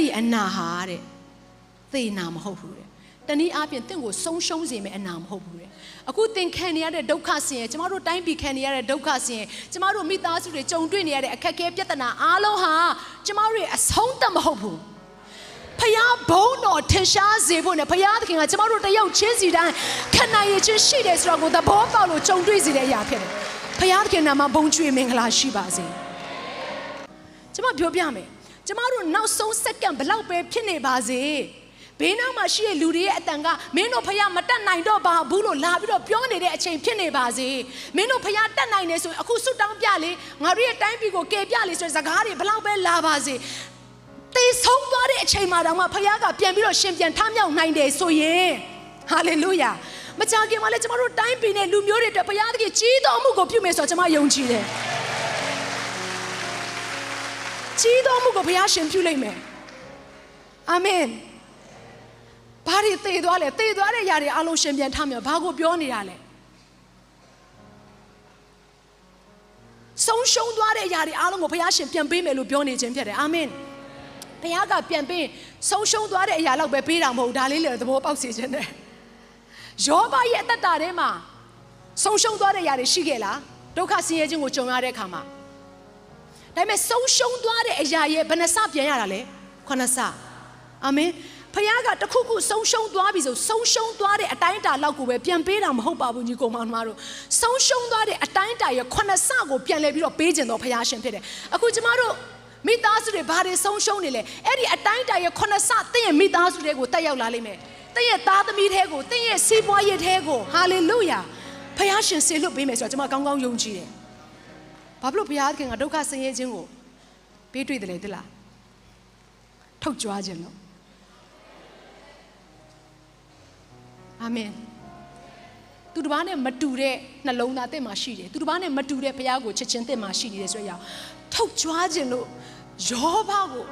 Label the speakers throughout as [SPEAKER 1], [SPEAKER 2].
[SPEAKER 1] ဒီအနာဟာတဲ့သေနာမဟုတ်ဘူးတဲ့တနည်းအားဖြင့်တင့်ကိုဆုံးရှုံးစေမယ့်အနာမဟုတ်ဘူးတဲ့အခုသင်ခံနေရတဲ့ဒုက္ခဆင်းရဲကျမတို့တိုင်းပြည်ခံနေရတဲ့ဒုက္ခဆင်းရဲကျမတို့မိသားစုတွေကြုံတွေ့နေရတဲ့အခက်အခဲပြဿနာအားလုံးဟာကျမတို့ရဲ့အဆုံးသတ်မဟုတ်ဘူးဖျားဘုံတော်ထင်ရှားစေဖို့နဲ့ဖျားသခင်ကကျမတို့တယောက်ချင်းစီတိုင်းခံနိုင်ရခြင်းရှိတယ်ဆိုတော့ကိုသဘောပေါက်လို့ကြုံတွေ့စေတဲ့အရာဖြစ်တယ်ဖျားသခင်နာမှာဘုံကျွေမင်္ဂလာရှိပါစေကျမပြောပြမယ် ကျမတို့နောက်ဆုံးစက္ကန့်ဘလောက်ပဲဖြစ်နေပါစေဘေးနားမှာရှိတဲ့လူတွေရဲ့အတန်ကမင်းတို့ဖျားမတက်နိုင်တော့ပါဘူးလို့လာပြီးတော့ပြောနေတဲ့အချိန်ဖြစ်နေပါစေမင်းတို့ဖျားတက်နိုင်နေဆိုရင်အခုဆွတ်တောင်းပြလေငါတို့ရဲ့တိုင်းပြည်ကိုကယ်ပြလေဆိုတဲ့စကားတွေဘလောက်ပဲလာပါစေတေဆုံးသွားတဲ့အချိန်မှာတောင်မှဖခင်ကပြန်ပြီးတော့ရှင်ပြန်ထမြောက်နိုင်တယ်ဆိုရင်ဟာလေလုယာမကြခင်မှာလည်းကျမတို့တိုင်းပြည်နဲ့လူမျိုးတွေအတွက်ဘုရားသခင်ကြီးတော်မှုကိုပြုမယ်ဆိုတော့ကျမယုံကြည်တယ် ကြီးသောမှုကိုဘုရားရှင်ပြုလိုက်မယ်အာမင်ဘာတွေသေသွားလဲသေသွားတဲ့ຢာတွေအလုံးရှင်ပြန်ထမြောက်ဘာကိုပြောနေရလဲဆုံးရှုံးသွားတဲ့ຢာတွေအလုံးကိုဘုရားရှင်ပြန်ပေးမယ်လို့ပြောနေခြင်းဖြစ်တယ်အာမင်ဘုရားကပြန်ပေးဆုံးရှုံးသွားတဲ့အရာလောက်ပဲပေးတာမဟုတ်ဒါလေးလေသဘောပေါက်စေခြင်းနဲ့ယောဘရဲ့အတ္တတာထဲမှာဆုံးရှုံးသွားတဲ့အရာတွေရှိခဲ့လားဒုက္ခဆင်းရဲခြင်းကိုကြုံရတဲ့အခါမှာ ဒါပေမဲ့ဆုံးရှုံးသွားတဲ့အရာရဲ့ဘယ်နှစပြန်ရတာလဲခုနှစ်စအာမင်ဖခင်ကတခုခုဆုံးရှုံးသွားပြီဆိုဆုံးရှုံးသွားတဲ့အတိုင်းအတာလောက်ကိုပဲပြန်ပေးတာမဟုတ်ပါဘူးညီကောင်မောင်နှမတို့ဆုံးရှုံးသွားတဲ့အတိုင်းအတာရဲ့ခုနှစ်စကိုပြန်လဲပြီးတော့ပေးခြင်းတော့ဖခင်ရှင်ဖြစ်တယ်အခုကျမတို့မိသားစုတွေဘာတွေဆုံးရှုံးနေလဲအဲ့ဒီအတိုင်းအတာရဲ့ခုနှစ်စသင်ရဲ့မိသားစုတွေကိုတက်ရောက်လာလိမ့်မယ်သင်ရဲ့သားသမီးတွေကိုသင်ရဲ့စီးပွားရေးတွေကိုဟာလေလုယာဖခင်ရှင်ဆေလွတ်ပေးမယ်ဆိုတော့ကျမကောင်းကောင်းယုံကြည်တယ် ဘာဖြစ်လို့ဘုရားသခင်ကဒုက္ခဆင်းရဲခြင်းကိုပေးတွေ့တယ်လေသလားထုတ်ကြွားခြင်းလို့အာမင်သူတစ်ပါးနဲ့မတူတဲ့နှလုံးသားတင့်မှာရှိတယ်သူတစ်ပါးနဲ့မတူတဲ့ဘုရားကိုချစ်ချင်းတင့်မှာရှိနေတယ်ဆိုရအောင်ထုတ်ကြွားခြင်းလို့ယောဘကို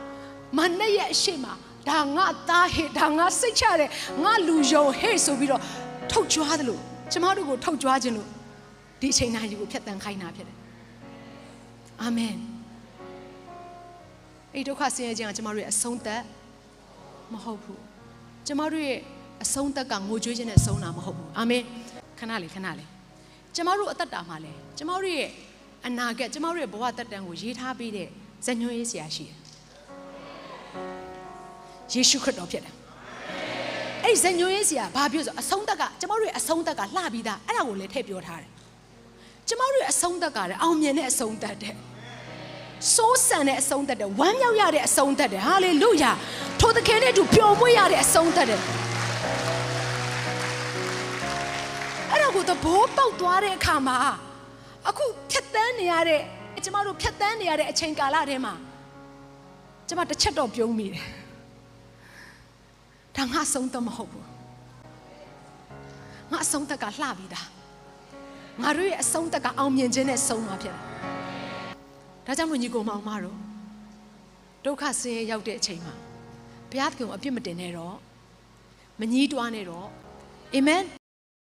[SPEAKER 1] မနဲ့ရဲ့အရှိမဒါငါသားဟဲ့ဒါငါစိတ်ချတယ်ငါလူယုံဟဲ့ဆိုပြီးတော့ထုတ်ကြွားတယ်လို့ကျမတို့ကိုထုတ်ကြွားခြင်းလို့ဒီအချိန်တိုင်းကိုဖြတ်တန်းခိုင်းတာဖြစ်တယ် အာမင်အဲ့ဒုက္ခဆင်းရဲခြင်းကကျမတို့ရဲ့အဆုံးသက်မဟုတ်ဘူးကျမတို့ရဲ့အဆုံးသက်ကငိုကြွေးခြင်းနဲ့ဆုံးတာမဟုတ်ဘူးအာမင်ခဏလေးခဏလေးကျမတို့အသက်တာမှာလဲကျမတို့ရဲ့အနာဂတ်ကျမတို့ရဲ့ဘဝတက်တန်းကိုရေးထားပေးတဲ့ဇညွှန်းရေးဆရာရှိတယ်ယေရှုခရစ်တော်ဖြစ်တယ်အဲ့ဇညွှန်းရေးဆရာဘာပြောဆိုအဆုံးသက်ကကျမတို့ရဲ့အဆုံးသက်ကလှပြီးသားအဲ့ဒါကိုလည်းထည့်ပြောထားတယ် ကျမတို့ရဲ့အဆုံးသက်ကလည်းအောင်မြင်တဲ့အဆုံးသက်တဲ့စိုးစံတဲ့အဆုံးသက်တဲ့ဝမ်းမြောက်ရတဲ့အဆုံးသက်တဲ့ဟာလေလုယာထိုသခင်နဲ့အတူပျော်မွေ့ရတဲ့အဆုံးသက်တဲ့အဲ့ဒါကိုသဘောပေါက်သွားတဲ့အခါမှာအခုဖြတ်တန်းနေရတဲ့ကျမတို့ဖြတ်တန်းနေရတဲ့အချိန်ကာလထဲမှာကျမတစ်ချက်တော့ပြုံးမိတယ်ဒါငါဆုံးသက်မဟုတ်ဘူးငါအဆုံးသက်ကလှပြီးသား ငါတို့ရဲ့အဆုံးသက်ကအောင်မြင်ခြင်းနဲ့ဆုံးမှာဖြစ်တယ်ဒါကြောင့်မို့ညီကိုမောင်မတို့ဒုက္ခဆင်းရဲရောက်တဲ့အချိန်မှာဘုရားသခင်ကိုအပြစ်မတင်နဲ့တော့မညှီးတွားနဲ့တော့အာမင်